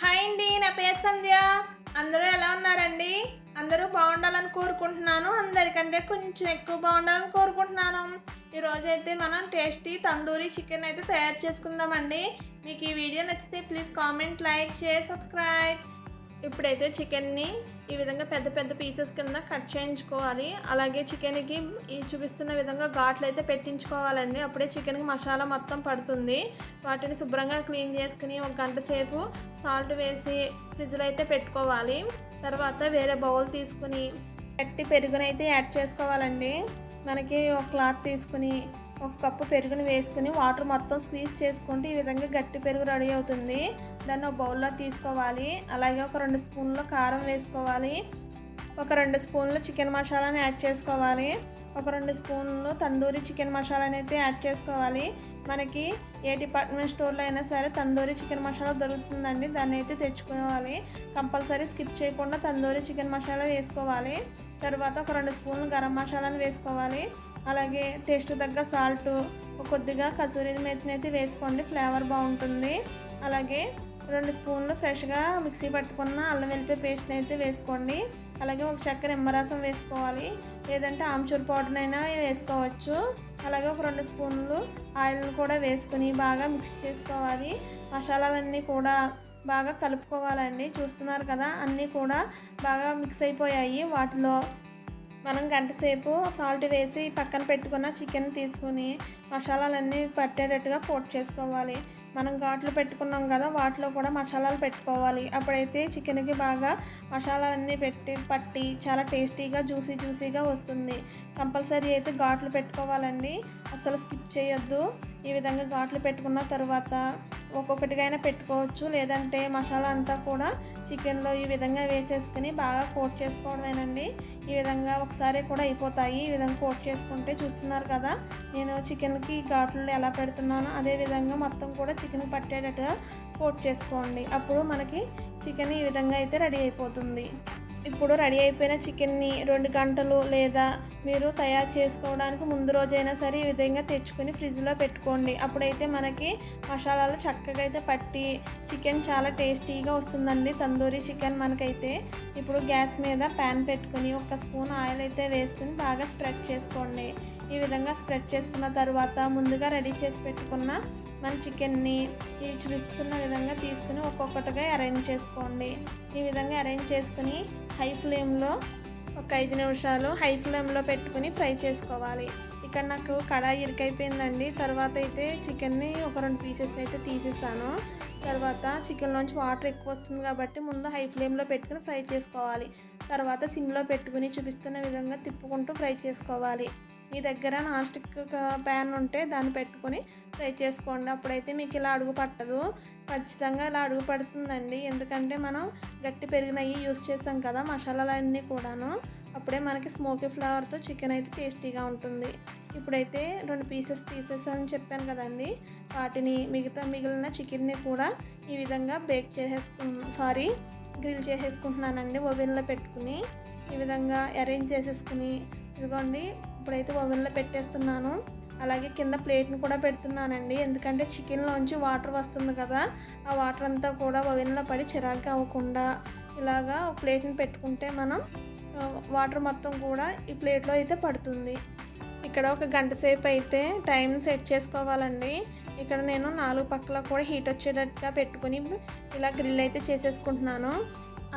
Hi అండి నా పేరు సంధ్య. అందరూ ఎలా ఉన్నారండి? అందరూ బాగుండాలని కోరుకుంటున్నాను. అందరికంటే కొంచెం ఎక్కువ బాగుండాలని కోరుకుంటున్నాను. ఈరోజు అయితే మనం టేస్టీ తందూరి చికెన్ అయితే తయారు చేసుకుందామండి. మీకు ఈ వీడియో నచ్చితే please comment like share subscribe. ఇప్పుడైతే చికెన్ని ఈ విధంగా పెద్ద పెద్ద పీసెస్ కింద కట్ చేయించుకోవాలి. అలాగే చికెన్కి ఈ చూపిస్తున్న విధంగా ఘాట్లు అయితే పెట్టించుకోవాలండి. అప్పుడే చికెన్కి మసాలా మొత్తం పడుతుంది. వాటిని శుభ్రంగా క్లీన్ చేసుకుని ఒక గంట సేపు సాల్ట్ వేసి ఫ్రిడ్జ్లో అయితే పెట్టుకోవాలి. తర్వాత వేరే బౌల్ తీసుకుని గట్టి పెరుగునైతే యాడ్ చేసుకోవాలండి. మనకి ఒక క్లాత్ తీసుకుని ఒక కప్పు పెరుగుని వేసుకుని వాటర్ మొత్తం స్క్వీజ్ చేసుకుంటే ఈ విధంగా గట్టి పెరుగు రెడీ అవుతుంది. దాన్ని ఒక బౌల్లో తీసుకోవాలి. అలాగే ఒక రెండు స్పూన్ల కారం వేసుకోవాలి. ఒక రెండు స్పూన్లు చికెన్ మసాలాని యాడ్ చేసుకోవాలి. ఒక రెండు స్పూన్లు తందూరి చికెన్ మసాలాని అయితే యాడ్ చేసుకోవాలి. మనకి ఏ డిపార్ట్మెంట్ స్టోర్లో అయినా సరే తందూరి చికెన్ మసాలా దొరుకుతుందండి. దాన్ని అయితే తెచ్చుకోవాలి. కంపల్సరీ స్కిప్ చేయకుండా తందూరి చికెన్ మసాలా వేసుకోవాలి. తర్వాత ఒక రెండు స్పూన్లు గరం మసాలాని వేసుకోవాలి. అలాగే టేస్ట్ తగ్గ సాల్ట్ కొద్దిగా కసూరి మెత్తిని అయితే వేసుకోండి ఫ్లేవర్ బాగుంటుంది. అలాగే రెండు స్పూన్లు ఫ్రెష్గా మిక్సీ పట్టుకున్న అల్లం వెల్లిపాయ పేస్ట్ని అయితే వేసుకోండి. అలాగే ఒక చక్కెర నిమ్మరసం వేసుకోవాలి. లేదంటే ఆమ్చూర్ పౌడర్నైనా వేసుకోవచ్చు. అలాగే ఒక రెండు స్పూన్లు ఆయిల్ని కూడా వేసుకుని బాగా మిక్స్ చేసుకోవాలి. మసాలాలన్నీ కూడా బాగా కలుపుకోవాలండి. చూస్తున్నారు కదా అన్నీ కూడా బాగా మిక్స్ అయిపోయాయి. వాటిలో మనం గంటసేపు సాల్ట్ వేసి పక్కన పెట్టుకున్న చికెన్ తీసుకుని మసాలాలన్నీ పట్టేటట్టుగా కోట్ చేసుకోవాలి. మనం ఘాట్లు పెట్టుకున్నాం కదా వాటిలో కూడా మసాలాలు పెట్టుకోవాలి. అప్పుడైతే చికెన్కి బాగా మసాలాలన్నీ పెట్టి పట్టి చాలా టేస్టీగా జ్యూసీ జ్యూసీగా వస్తుంది. కంపల్సరీ అయితే ఘాట్లు పెట్టుకోవాలండి. అసలు స్కిప్ చేయొద్దు. ఈ విధంగా ఘాట్లు పెట్టుకున్న తర్వాత ఒక్కొక్కటిగా పెట్టుకోవచ్చు. లేదంటే మసాలా అంతా కూడా చికెన్లో ఈ విధంగా వేసేసుకుని బాగా కోట్ చేసుకోవడమేనండి. ఈ విధంగా ఒకసారి కూడా అయిపోతాయి. ఈ విధంగా కోట్ చేసుకుంటే చూస్తున్నారు కదా నేను చికెన్కి ఘాట్లు ఎలా పెడుతున్నానో అదే విధంగా మొత్తం కూడా చికెన్ పట్టేటట్టుగా కోట్ చేసుకోండి. అప్పుడు మనకి చికెన్ ఈ విధంగా అయితే రెడీ అయిపోతుంది. ఇప్పుడు రెడీ అయిపోయిన చికెన్ని రెండు గంటలు లేదా మీరు తయారు చేసుకోవడానికి ముందు రోజైనా సరే ఈ విధంగా తెచ్చుకొని ఫ్రిడ్జ్లో పెట్టుకోండి. అప్పుడైతే మనకి మసాలాలు చక్కగా అయితే పట్టి చికెన్ చాలా టేస్టీగా వస్తుందండి. తందూరి చికెన్ మనకైతే ఇప్పుడు గ్యాస్ మీద ప్యాన్ పెట్టుకుని ఒక స్పూన్ ఆయిల్ అయితే వేసుకుని బాగా స్ప్రెడ్ చేసుకోండి. ఈ విధంగా స్ప్రెడ్ చేసుకున్న తర్వాత ముందుగా రెడీ చేసి పెట్టుకున్న మన చికెన్ని ఈ చూపిస్తున్న విధంగా తీసుకుని ఒక్కొక్కటిగా అరేంజ్ చేసుకోండి. ఈ విధంగా అరేంజ్ చేసుకుని హై ఫ్లేమ్లో ఒక ఐదు నిమిషాలు హై ఫ్లేమ్లో పెట్టుకుని ఫ్రై చేసుకోవాలి. ఇక్కడ నాకు కడాయి ఇరికైపోయిందండి. తర్వాత అయితే చికెన్ని ఒక రెండు పీసెస్ని అయితే తీసేసాను. తర్వాత చికెన్లోంచి వాటర్ ఎక్కువ వస్తుంది కాబట్టి ముందు హై ఫ్లేమ్లో పెట్టుకుని ఫ్రై చేసుకోవాలి. తర్వాత సిమ్లో పెట్టుకుని చూపిస్తున్న విధంగా తిప్పుకుంటూ ఫ్రై చేసుకోవాలి. మీ దగ్గర నాన్ స్టిక్ ప్యాన్ ఉంటే దాన్ని పెట్టుకొని ఫ్రై చేసుకోండి. అప్పుడైతే మీకు ఇలా అడుగు పట్టదు. ఖచ్చితంగా ఇలా అడుగు పడుతుందండి. ఎందుకంటే మనం గట్టి పెరిగినవి యూస్ చేసాం కదా మసాలాలన్నీ కూడాను. అప్పుడే మనకి స్మోకీ ఫ్లేవర్తో చికెన్ అయితే టేస్టీగా ఉంటుంది. ఇప్పుడైతే రెండు పీసెస్ తీసేసాను చెప్పాను కదండి. వాటిని మిగతా మిగిలిన చికెన్ని కూడా ఈ విధంగా బేక్ చేసేసుకు సారీ గ్రిల్ చేసేసుకుంటున్నానండి. ఓవెన్లో పెట్టుకుని ఈ విధంగా అరేంజ్ చేసేసుకుని ఇదిగోండి ఇప్పుడైతే ఓవెన్లో పెట్టేస్తున్నాను. అలాగే కింద ప్లేట్ని కూడా పెడుతున్నానండి. ఎందుకంటే చికెన్లోంచి వాటర్ వస్తుంది కదా ఆ వాటర్ అంతా కూడా ఓవెన్లో పడి చిరాకు అవ్వకుండా ఇలాగా ఒక ప్లేట్ని పెట్టుకుంటే మనం వాటర్ మొత్తం కూడా ఈ ప్లేట్లో అయితే పడుతుంది. ఇక్కడ ఒక గంట సేపు అయితే టైం సెట్ చేసుకోవాలండి. ఇక్కడ నేను నాలుగు పక్కల కూడా హీట్ వచ్చేటట్టుగా పెట్టుకుని ఇలా గ్రిల్ అయితే చేసేసుకుంటున్నాను.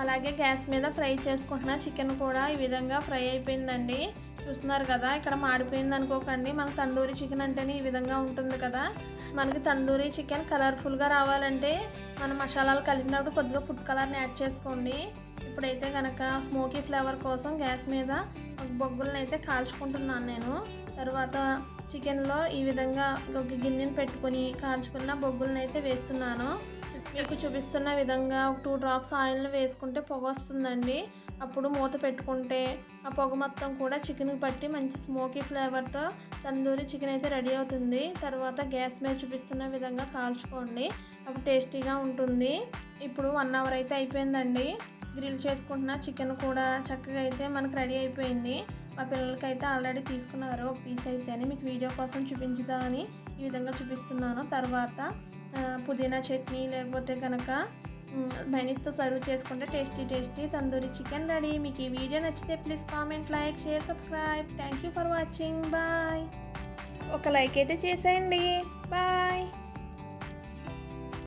అలాగే గ్యాస్ మీద ఫ్రై చేసుకుంటున్నా చికెన్ కూడా ఈ విధంగా ఫ్రై అయిపోయిందండి. చూస్తున్నారు కదా ఇక్కడ మాడిపోయింది అనుకోకండి. మనకు తందూరి చికెన్ అంటేనే ఈ విధంగా ఉంటుంది కదా. మనకి తందూరి చికెన్ కలర్ఫుల్గా రావాలంటే మన మసాలాలు కలిపినప్పుడు కొద్దిగా ఫుడ్ కలర్ని యాడ్ చేసుకోండి. ఇప్పుడైతే కనుక స్మోకీ ఫ్లేవర్ కోసం గ్యాస్ మీద బొగ్గులను అయితే కాల్చుకుంటున్నాను నేను. తర్వాత చికెన్లో ఈ విధంగా ఒక గిన్నెని పెట్టుకొని కాల్చుకున్న బొగ్గులను అయితే వేస్తున్నాను. మీకు చూపిస్తున్న విధంగా ఒక టూ డ్రాప్స్ ఆయిల్ని వేసుకుంటే పొగ వస్తుందండి. అప్పుడు మూత పెట్టుకుంటే ఆ పొగ మొత్తం కూడా చికెన్కి పట్టి మంచి స్మోకీ ఫ్లేవర్తో తందూరి చికెన్ అయితే రెడీ అవుతుంది. తర్వాత గ్యాస్ మీద చూపిస్తున్న విధంగా కాల్చుకోండి. అప్పుడు టేస్టీగా ఉంటుంది. ఇప్పుడు వన్ అవర్ అయితే అయిపోయిందండి. గ్రిల్ చేసుకుంటున్న చికెన్ కూడా చక్కగా అయితే మనకు రెడీ అయిపోయింది. మా పిల్లలకి అయితే ఆల్రెడీ తీసుకున్నారు ఒక పీస్ అయితే అని. మీకు వీడియో కోసం చూపించుదామని ఈ విధంగా చూపిస్తున్నాను. తర్వాత పుదీనా చట్నీ లేకపోతే కనుక మైనీస్తో సర్వ్ చేసుకుంటే tasty tasty tandoori chicken ready మీకు ఈ వీడియో నచ్చితే please comment like share subscribe thank you for watching bye ఒక లైక్ అయితే చేసేయండి. బాయ్